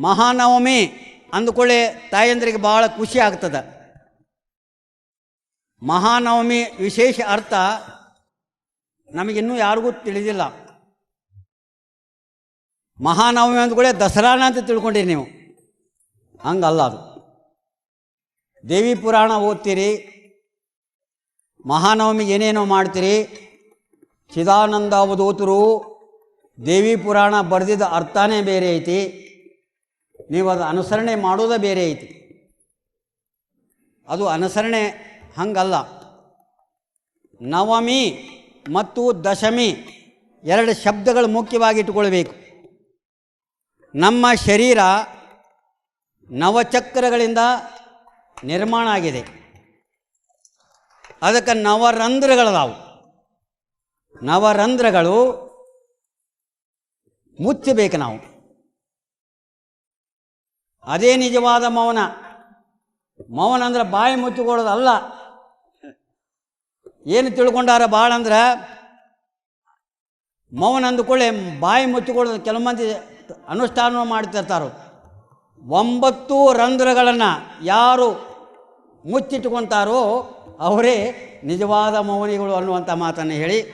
ಮಹಾನವಮಿ ಅಂದ್ಕೊಳ್ಳಿ ತಾಯಂದ್ರಿಗೆ ಭಾಳ ಖುಷಿ ಆಗ್ತದೆ. ಮಹಾನವಮಿ ವಿಶೇಷ ಅರ್ಥ ನಮಗಿನ್ನೂ ಯಾರಿಗೂ ತಿಳಿದಿಲ್ಲ. ಮಹಾನವಮಿ ಅಂದ್ಕೊಳ್ಳೆ ದಸರಾನ ಅಂತ ತಿಳ್ಕೊಂಡಿರಿ ನೀವು. ಹಂಗಲ್ಲ ಅದು. ದೇವಿ ಪುರಾಣ ಓದ್ತೀರಿ, ಮಹಾನವಮಿಗೆ ಏನೇನೋ ಮಾಡ್ತೀರಿ, ಚಿದಾನಂದ ಅವಧೂತರು ದೇವಿ ಪುರಾಣ ಬರೆದಿದ್ದ ಅರ್ಥನೇ ಬೇರೆ ಐತಿ. ನೀವು ಅದು ಅನುಸರಣೆ ಮಾಡೋದೇ ಬೇರೆ ಐತಿ. ಅದು ಅನುಸರಣೆ ಹಂಗಲ್ಲ. ನವಮಿ ಮತ್ತು ದಶಮಿ ಎರಡು ಶಬ್ದಗಳು ಮುಖ್ಯವಾಗಿ ಇಟ್ಟುಕೊಳ್ಬೇಕು. ನಮ್ಮ ಶರೀರ ನವಚಕ್ರಗಳಿಂದ ನಿರ್ಮಾಣ ಆಗಿದೆ. ಅದಕ್ಕೆ ನವರಂಧ್ರಗಳದಾವು. ನವರಂಧ್ರಗಳು ಮುಚ್ಚಬೇಕು ನಾವು. ಅದೇ ನಿಜವಾದ ಮೌನ. ಮೌನ ಅಂದ್ರೆ ಬಾಯಿ ಮುಚ್ಚಿಕೊಳ್ಳೋದಲ್ಲ. ಏನು ತಿಳ್ಕೊಂಡಾರ ಭಾಳ ಅಂದ್ರೆ ಮೌನ ಅಂದುಕೊಳ್ಳಿ, ಬಾಯಿ ಮುಚ್ಚಿಕೊಳ್ಳೋದು ಕೆಲವು ಮಂದಿ ಅನುಷ್ಠಾನ ಮಾಡ್ತಿರ್ತಾರೋ. ಒಂಬತ್ತು ರಂಧ್ರಗಳನ್ನು ಯಾರು ಮುಚ್ಚಿಟ್ಟುಕೊಂತಾರೋ ಅವರೇ ನಿಜವಾದ ಮೌನಿಗಳು ಅನ್ನುವಂಥ ಮಾತನ್ನು ಹೇಳಿ.